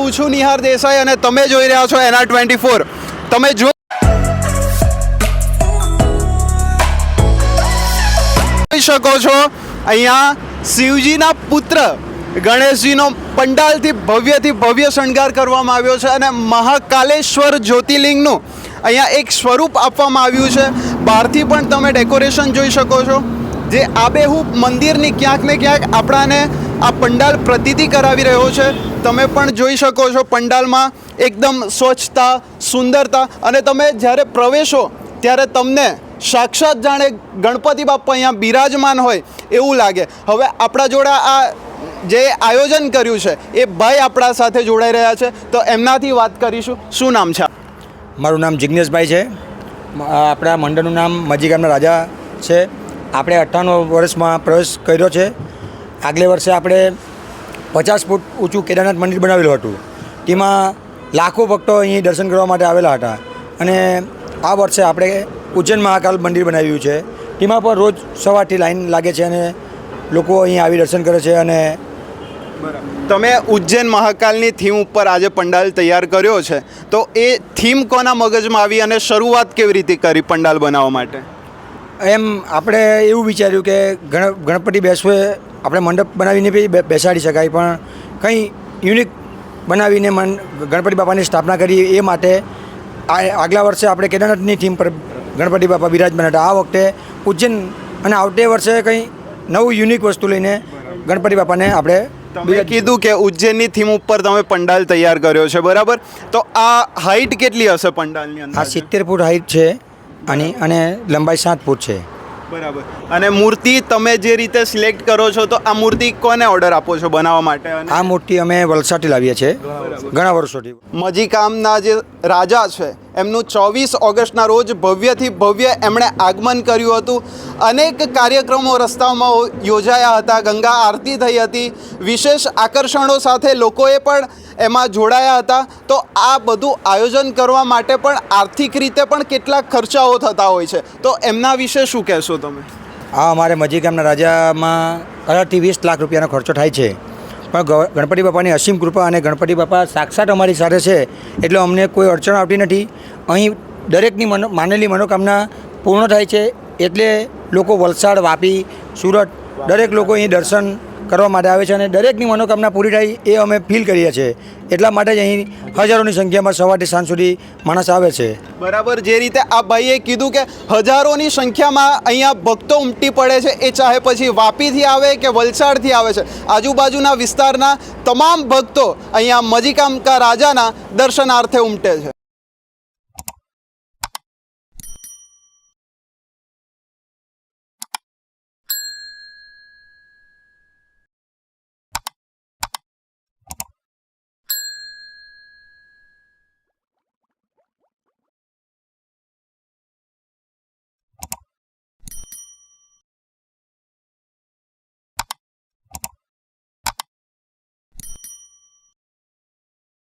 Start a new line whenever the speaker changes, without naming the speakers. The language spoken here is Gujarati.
હું નિહાર દેસાઈ અને તમે જોઈ રહ્યા છો એના ટ્વેન્ટી ફોર. તમે જો શકો છો, અહીંયા શિવજીના પુત્ર ગણેશજીનો પંડાલથી ભવ્યથી ભવ્ય શણગાર કરવામાં આવ્યો છે અને મહાકાલેશ્વર જ્યોતિર્લિંગનું અહીંયા એક સ્વરૂપ આપવામાં આવ્યું છે. બહારથી પણ તમે ડેકોરેશન જોઈ શકો છો. જે આબેહૂબ મંદિરની ક્યાંક ને ક્યાંક આપણાને આ પંડાલ પ્રતીતિ કરાવી રહ્યો છે. તમે પણ જોઈ શકો છો પંડાલમાં એકદમ સ્વચ્છતા, સુંદરતા અને તમે જ્યારે પ્રવેશો ત્યારે તમને સાક્ષાત જાણે ગણપતિ બાપા અહીંયા બિરાજમાન હોય એવું લાગે. હવે આપણા જોડે આ જે આયોજન કર્યું છે, એ ભાઈ આપણા સાથે જોડાઈ રહ્યા છે. તો એમનાથી વાત કરીશું. શું નામ છે?
મારું નામ જિજ્ઞેશભાઈ છે. આપણા મંડળનું નામ મજી રાજા છે. આપણે અઠ્ઠાણું વર્ષમાં પ્રવેશ કર્યો છે. આગલે વર્ષે આપણે પચાસ ફૂટ ઊંચું કેદારનાથ મંદિર બનાવેલું હતું. તેમાં લાખો ભક્તો અહીં દર્શન કરવા માટે આવેલા હતા. અને આ વર્ષે આપણે ઉજ્જૈન મહાકાલ મંદિર બનાવ્યું છે. તેમાં પણ રોજ સવારથી લાઈન લાગે છે અને લોકો અહીં આવી દર્શન કરે છે અને
તમે ઉજ્જૈન મહાકાલની થીમ ઉપર આજે પંડાલ તૈયાર કર્યો છે. તો એ થીમ કોના મગજમાં આવી અને શરૂઆત કેવી રીતે કરી પંડાલ બનાવવા માટે?
એમ આપણે એવું વિચાર્યું કે ગણ ગણપતિ બેસવે આપણે મંડપ બનાવીને બી બેસાડી શકાય પણ કંઈ યુનિક બનાવીને મન ગણપતિ બાપાની સ્થાપના કરી એ માટે આ આગલા વર્ષે આપણે કેદારનાથની થીમ પર ગણપતિ બાપા બિરાજમાન હતા. આ વખતે ઉજ્જૈન અને આવતે વર્ષે કંઈ નવું યુનિક વસ્તુ લઈને ગણપતિ બાપાને આપણે
તમે કીધું કે ઉજ્જૈનની થીમ ઉપર તમે પંડાલ તૈયાર કર્યો છે બરાબર? તો આ હાઈટ કેટલી હશે પંડાલની
આ સિત્તેર ફૂટ હાઈટ છે અને અને લંબાઈ સાત ફૂટ છે.
બરાબર. અને મૂર્તિ તમે જે રીતે સિલેક્ટ કરો છો તો આ મૂર્તિ કોને ઓર્ડર આપો છો બનાવવા માટે
આ મૂર્તિ અમે વલસાડથી લાવીએ છીએ. ઘણા વર્ષોથી.
મજીકામના જે રાજા છે એમનું ચોવીસ ઓગસ્ટના રોજ ભવ્યથી ભવ્ય એમણે આગમન કર્યું હતું. અનેક કાર્યક્રમો રસ્તાઓમાં યોજાયા હતા. ગંગા આરતી થઈ હતી. વિશેષ આકર્ષણો સાથે લોકોએ પણ એમાં જોડાયા હતા. તો આ બધું આયોજન કરવા માટે પણ આર્થિક રીતે પણ કેટલાક ખર્ચાઓ થતા હોય છે. તો એમના વિશે શું કહેશો તમે?
આ અમારે મજી ગામના રાજામાં અઢારથી વીસ લાખ રૂપિયાનો ખર્ચો થાય છે. પણ ગણપતિ બાપાની અસીમ કૃપા અને ગણપતિ બાપા સાક્ષાત અમારી સાથે છે એટલે અમને કોઈ અડચણ આવતી નથી. અહીં દરેકની મનો, માનેલી મનોકામના પૂર્ણ થાય છે એટલે લોકો વલસાડ, વાપી, સુરત, દરેક લોકો અહીં દર્શન કરવા માટે આવે છે અને દરેકની મનોકામના પૂરી થાય એ અમે ફીલ કરીએ છીએ. એટલા માટે જ અહીં હજારોની સંખ્યામાં સવારથી સાંજ સુધી માણસ આવે છે.
બરાબર, જે રીતે આ ભાઈએ કીધું કે હજારોની સંખ્યામાં અહીંયા ભક્તો ઉમટી પડે છે, એ ચાહે પછી વાપીથી આવે કે વલસાડથી આવે છે. આજુબાજુના વિસ્તારના તમામ ભક્તો અહીંયા મજીકામકા રાજાના દર્શનાર્થે ઉમટે છે.